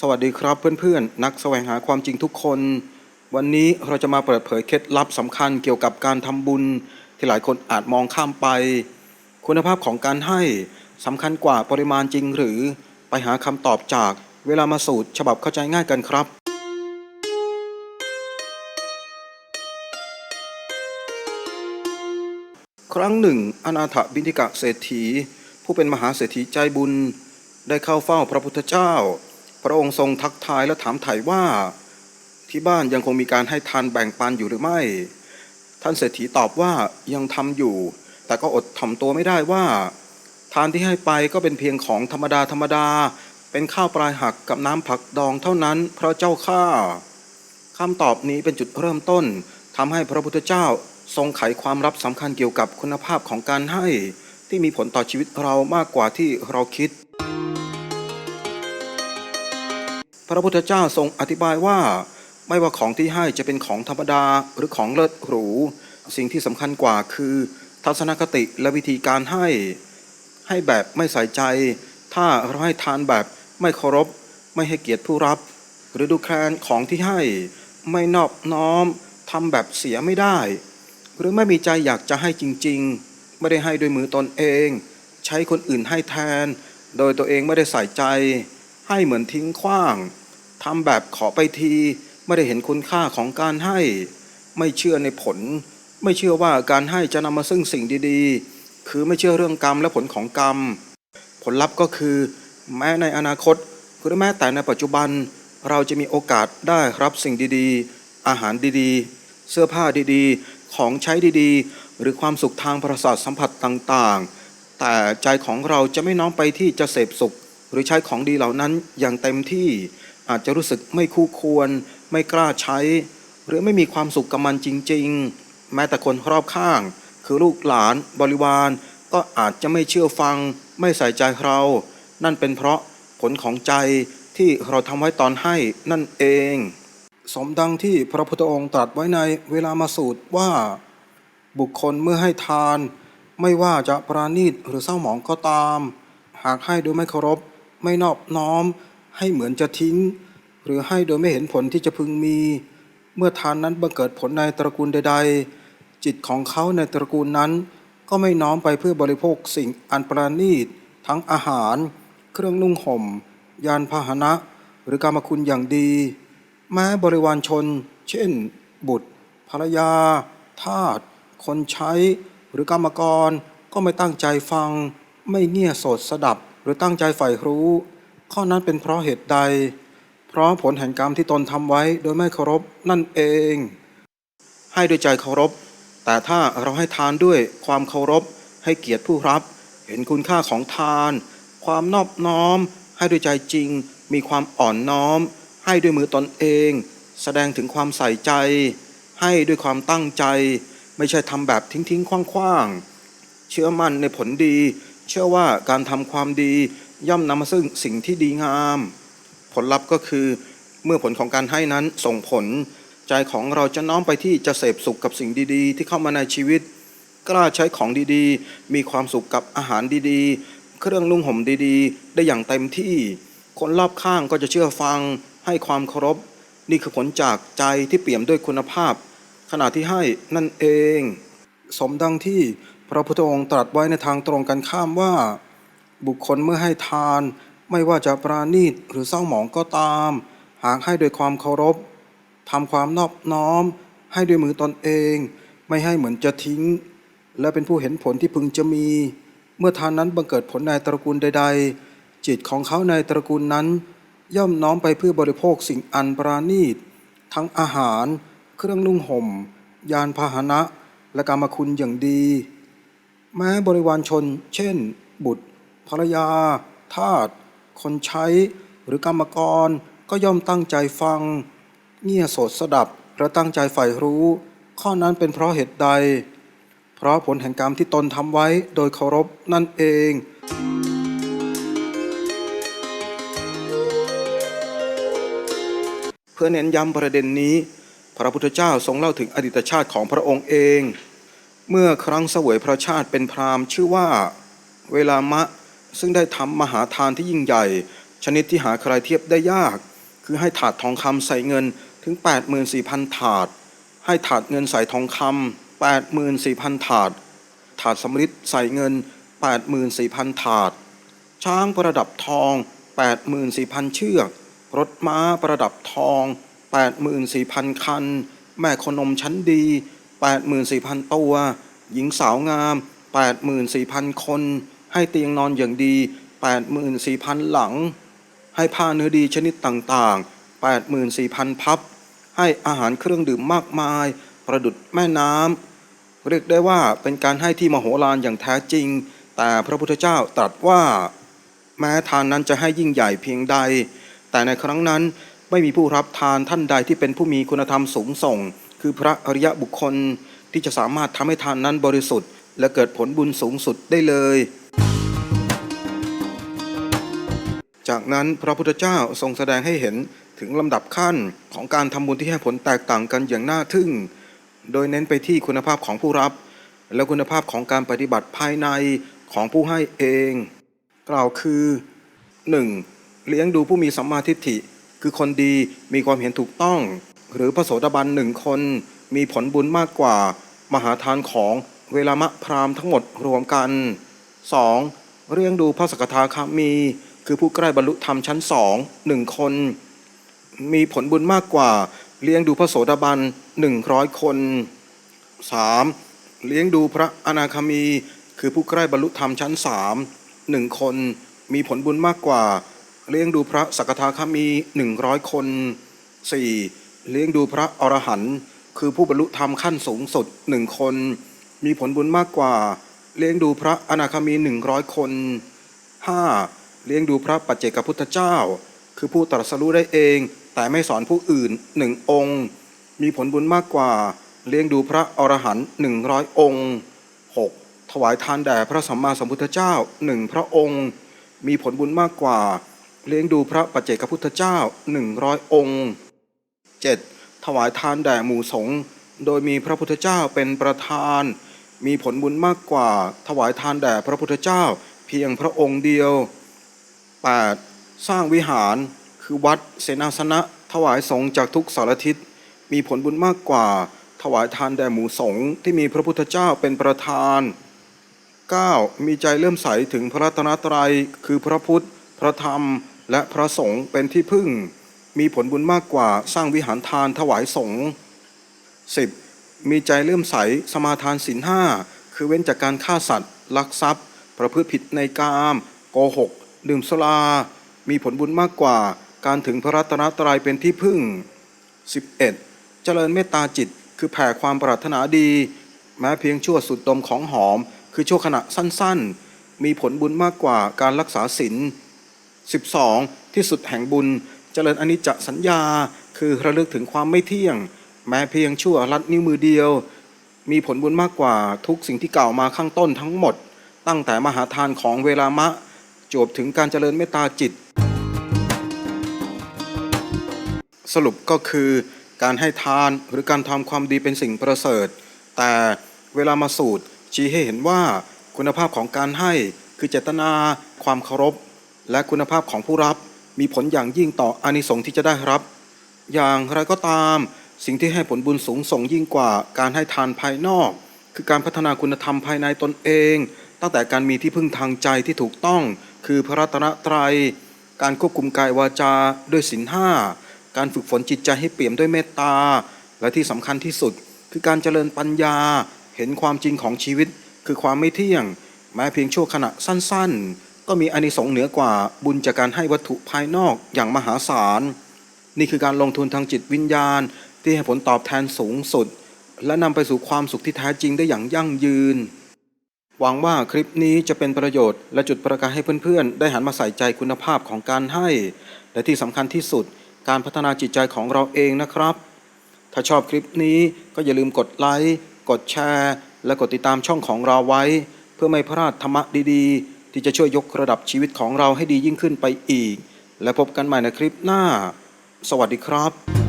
สวัสดีครับเพื่อนๆ นักแสวงหาความจริงทุกคน วันนี้เราจะมาเปิดเผยเคล็ดลับสำคัญเกี่ยวกับการทำบุญ ที่หลายคนอาจมองข้ามไป คุณภาพของการให้สำคัญกว่าปริมาณจริงหรือไปหาคำตอบจากเวลามาสูตร ฉบับเข้าใจง่ายกันครับ ครั้งหนึ่ง อนาถบินทิกะเศรษฐี ผู้เป็นมหาเศรษฐีใจบุญ ได้เข้าเฝ้าพระพุทธเจ้า พระองค์ทรงทักทายและถามไถ่ว่า ที่บ้านยังคงมีการให้ทานแบ่งปันอยู่หรือไม่ ท่านเศรษฐีตอบว่ายังทำอยู่ แต่ก็อดถ่อมตัวไม่ได้ว่า ทานที่ให้ไปก็เป็นเพียงของธรรมดาธรรมดา เป็นข้าวปลายหักกับน้ำผักดองเท่านั้น พระเจ้าข้าคำตอบนี้เป็นจุดเริ่มต้นทำให้พระพุทธเจ้าทรงไขความลับสำคัญเกี่ยวกับคุณภาพของการให้ที่มีผลต่อชีวิตเรามากกว่าที่เราคิด ระพุทธเจ้าทรงอธิบายว่า ไม่ว่าของที่ให้จะเป็นของธรรมดาหรือของเลิศหรู สิ่งที่สำคัญกว่าคือ ทัศนคติและวิธีการให้ ให้แบบไม่ใส่ใจ ถ้าเราให้ทานแบบไม่เคารพ ไม่ให้เกียรติผู้รับ หรือดูแคลนของที่ให้ ไม่นอบน้อมทำแบบเสียไม่ได้ หรือไม่มีใจอยากจะให้จริง ๆ ไม่ได้ให้ด้วยมือตนเอง ใช้คนอื่นให้แทน โดยตัวเองไม่ได้ใส่ใจ ให้เหมือนทิ้งขว้าง ทำแบบขอไปทีไม่ได้เห็นคุณค่าของการให้ ไม่เชื่อในผล ไม่เชื่อว่าการให้จะนำมาซึ่งสิ่งดีๆ คือไม่เชื่อเรื่องกรรมและผลของกรรม ผลลัพธ์ก็คือแม้ในอนาคตหรือแม้แต่ในปัจจุบัน เราจะมีโอกาสได้รับสิ่งดีๆ อาหารดีๆ เสื้อผ้าดีๆ ของใช้ดีๆ หรือความสุขทางประสาทสัมผัสต่างๆ แต่ใจของเราจะไม่น้อมไปที่จะเสพสุข หรือใช้ของดีเหล่านั้นอย่างเต็มที่ อาจจะรู้สึกไม่คู่ควร ไม่กล้าใช้ หรือไม่มีความสุขกับมันจริง ๆ แม้แต่คนรอบข้าง คือลูกหลานบริวาร ก็อาจจะไม่เชื่อฟัง ไม่ใส่ใจเรา นั่นเป็นเพราะผลของใจที่เราทำไว้ตอนให้นั่นเอง สมดังที่พระพุทธองค์ตรัสไว้ในเวลามาสูตรว่า บุคคลเมื่อให้ทาน ไม่ว่าจะปราณีตหรือเศร้าหมองก็ตาม หากให้โดยไม่เคารพ ไม่นอบน้อม ให้เหมือนจะทิ้ง หรือให้โดยไม่เห็นผลที่จะพึงมี เมื่อทานนั้นบังเกิดผลในตระกูลใด ๆ จิตของเขาในตระกูลนั้น ก็ไม่น้อมไปเพื่อบริโภคสิ่งอันปราณีต ทั้งอาหาร เครื่องนุ่งห่ม ยานพาหนะ หรือกรรมคุณอย่างดี แม้บริวารชน เช่น บุตร ภรรยา ทาสคนใช้ หรือกรรมกรก็ไม่ตั้งใจฟัง ไม่เงี่ยโสดสดับหรือตั้งใจใฝ่รู้ ข้อนั้นเป็นเพราะเหตุใด เพราะผลแห่งกรรมที่ตนทำไว้โดยไม่เคารพนั่นเอง ให้ด้วยใจเคารพ แต่ถ้าเราให้ทานด้วยความเคารพ ให้เกียรติผู้รับ เห็นคุณค่าของทาน ความนอบน้อม ให้ด้วยใจจริง มีความอ่อนน้อม ให้ด้วยมือตนเอง แสดงถึงความใส่ใจ ให้ด้วยความตั้งใจ ไม่ใช่ทำแบบทิ้งๆคว้างๆเชื่อมั่นในผลดี เชื่อว่าการทำความดี ย่อมนำมาซึ่งสิ่งที่ดีงาม ผลลัพธ์ก็คือเมื่อผลของการให้นั้นส่งผล ใจของเราจะน้อมไปที่จะเสพสุขกับสิ่งดีๆ ที่เข้ามาในชีวิต กล้าใช้ของดีๆ มีความสุขกับอาหารดีๆ เครื่องนุ่งห่มดีๆ ได้อย่างเต็มที่ คนรอบข้างก็จะเชื่อฟัง ให้ความเคารพ นี่คือผลจากใจที่เปี่ยมด้วยคุณภาพ ขณะที่ให้นั่นเอง สมดังที่พระพุทธองค์ตรัสไว้ในทางตรงกันข้ามว่า บุคคลเมื่อให้ทาน ไม่ว่าจะปราณีตหรือเศร้าหมองก็ตาม หากให้โดยความเคารพทำความนอบน้อม ให้ด้วยมือตนเอง ไม่ให้เหมือนจะทิ้ง และเป็นผู้เห็นผลที่พึงจะมี เมื่อทานนั้นบังเกิดผลในตระกูลใด ๆ จิตของเขาในตระกูลนั้น ย่อมน้อมไปเพื่อบริโภคสิ่งอันปราณีต ทั้งอาหาร เครื่องนุ่งห่ม ยานพาหนะ และกรรมคุณอย่างดี แม้บริวารชน เช่น บุตร ภรรยา ทาส คนใช้ หรือกรรมกร ก็ย่อมตั้งใจฟัง เงี่ยโสดสดับและตั้งใจใฝ่รู้ ข้อนั้นเป็นเพราะเหตุใด เพราะผลแห่งกรรมที่ตนทำไว้โดยเคารพนั่นเองเพื่อเน้นย้ำประเด็นนี้ พระพุทธเจ้าทรงเล่าถึงอดีตชาติของพระองค์เอง เมื่อครั้งเสวยพระชาติเป็นพราหมณ์ชื่อว่า เวลามะ ซึ่งได้ทำมหาทานที่ยิ่งใหญ่ ชนิดที่หาใครเทียบได้ยาก คือให้ถาดทองคำใส่เงินถึง 84,000 ถาด ให้ถาดเงินใส่ทองคำ84,000 ถาด ถาดสำริดใส่เงิน 84,000 ถาด ช้างประดับทอง 84,000 เชือก รถม้าประดับทอง 84,000 คัน แม่ขนมชั้นดี 84,000 ตัว หญิงสาวงาม 84,000 คน ให้เตียงนอนอย่างดี 84,000 หลัง ให้ผ้าเนื้อดีชนิดต่างๆ 84,000 พับ ให้อาหารเครื่องดื่มมากมาย ประดุดแม่น้ำเรียกได้ว่าเป็นการให้ที่มโหฬารอย่างแท้จริง แต่พระพุทธเจ้าตรัสว่า แม้ทานนั้นจะให้ยิ่งใหญ่เพียงใด แต่ในครั้งนั้นไม่มีผู้รับทานท่านใดที่เป็นผู้มีคุณธรรมสูงส่ง คือพระอริยบุคคลที่จะสามารถทำให้ทานนั้นบริสุทธิ์ และเกิดผลบุญสูงสุดได้เลย จากนั้นพระพุทธเจ้าทรงแสดงให้เห็นถึงลำดับขั้นของการทำบุญที่ให้ผลแตกต่างกันอย่างน่าทึ่ง โดยเน้นไปที่คุณภาพของผู้รับ และคุณภาพของการปฏิบัติภายในของผู้ให้เอง กล่าวคือ 1. เลี้ยงดูผู้มีสัมมาทิฏฐิ คือคนดีมีความเห็นถูกต้อง หรือพระโสดาบันหนึ่งคน มีผลบุญมากกว่า มหาทานของเวลามะพรามทั้งหมดรวมกัน 2. เลี้ยงดูพระสกทาคามี คือผู้ใกล้บรรลุธรรมชั้นสองหนึ่งคน มีผลบุญมากกว่า เลี้ยงดูพระโสดาบันหนึ่งร้อยคน 3. เลี้ยงดูพระอนาคามี คือผู้ใกล้บรรลุธรรมชั้นสามหนึ่งคน มีผลบุญมากกว่า เลี้ยงดูพระสกทาคามีหนึ่งร้อยคน 4. เลี้ยงดูพระอรหันต์คือผู้บรรลุธรรมขั้นสูงสุดหนึ่งคน มีผลบุญมากกว่า เลี้ยงดูพระอนาคามีหนึ่งร้อยคน 5. เลี้ยงดูพระปัจเจกพุทธเจ้า คือผู้ตรัสรู้ได้เอง แต่ไม่สอนผู้อื่นหนึ่งองค์ มีผลบุญมากกว่า เลี้ยงดูพระอรหันต์หนึ่งร้อยองค์ 6. ถวายทานแด่พระสัมมาสัมพุทธเจ้าหนึ่งพระองค์ มีผลบุญมากกว่า เลี้ยงดูพระปัจเจกพุทธเจ้าหนึ่งร้อยองค์ 7. ถวายทานแด่หมู่สงฆ์โดยมีพระพุทธเจ้าเป็นประธาน มีผลบุญมากกว่า ถวายทานแด่พระพุทธเจ้า เพียงพระองค์เดียว 8. สร้างวิหารคือวัดเสนาสนะ ถวายสงฆ์จากทุกสารทิศ มีผลบุญมากกว่า ถวายทานแด่หมู่สงฆ์ที่มีพระพุทธเจ้าเป็นประธาน 9. มีใจเลื่อมใสถึงพระรัตนตรัย คือพระพุทธ พระธรรม และพระสงฆ์เป็นที่พึ่ง มีผลบุญมากกว่าสร้างวิหารทานถวายสงฆ์ 10. มีใจเลื่อมใสสมาทานศีลห้าคือเว้นจากการฆ่าสัตว์ ลักทรัพย์ ประพฤติผิดในกาม โกหก ดื่มสุรามีผลบุญมากกว่า การถึงพระรัตนตรัยเป็นที่พึ่ง 11. เจริญเมตตาจิต คือแผ่ความปรารถนาดี แม้เพียงชั่วสุดดมของหอม คือชั่วขณะสั้นๆ มีผลบุญมากกว่าการรักษาศีล 12. ที่สุดแห่งบุญ เจริญอนิจจสัญญา คือระลึกถึงความไม่เที่ยง แม้เพียงชั่วลัดนิ้วมือเดียว มีผลบุญมากกว่าทุกสิ่งที่กล่าวมาข้างต้นทั้งหมด ตั้งแต่มหาทานของเวลามะ จวบถึงการเจริญเมตตาจิต สรุปก็คือการให้ทานหรือการทำความดีเป็นสิ่งประเสริฐ แต่เวลามาสูตรชี้ให้เห็นว่าคุณภาพของการให้คือเจตนา ความเคารพ และคุณภาพของผู้รับ มีผลอย่างยิ่งต่ออานิสงส์ที่จะได้รับ อย่างไรก็ตาม สิ่งที่ให้ผลบุญสูงส่งยิ่งกว่าการให้ทานภายนอก คือการพัฒนาคุณธรรมภายในตนเอง ตั้งแต่การมีที่พึ่งทางใจที่ถูกต้อง คือพระรัตนตรัย การควบคุมกายวาจาด้วยศีลห้าการฝึกฝนจิตใจให้เปี่ยมด้วยเมตตา และที่สำคัญที่สุด คือการเจริญปัญญา เห็นความจริงของชีวิต คือความไม่เที่ยง แม้เพียงชั่วขณะสั้นๆ ก็มีอานิสงส์เหนือกว่าบุญจากการให้วัตถุภายนอกอย่างมหาศาล นี่คือการลงทุนทางจิตวิญญาณ ที่ให้ผลตอบแทนสูงสุด และนำไปสู่ความสุขที่แท้จริงได้อย่างยั่งยืน หวังว่าคลิปนี้จะเป็นประโยชน์และจุดประกายให้เพื่อนๆ ได้หันมาใส่ใจคุณภาพของการให้ และที่สำคัญที่สุด การพัฒนาจิตใจของเราเองนะครับ ถ้าชอบคลิปนี้ก็อย่าลืมกดไลค์กดแชร์ และกดติดตามช่องของเราไว้ เพื่อไม่พลาดธรรมะดีๆ ที่จะช่วยยกระดับชีวิตของเราให้ดียิ่งขึ้นไปอีก และพบกันใหม่ในคลิปหน้า สวัสดีครับ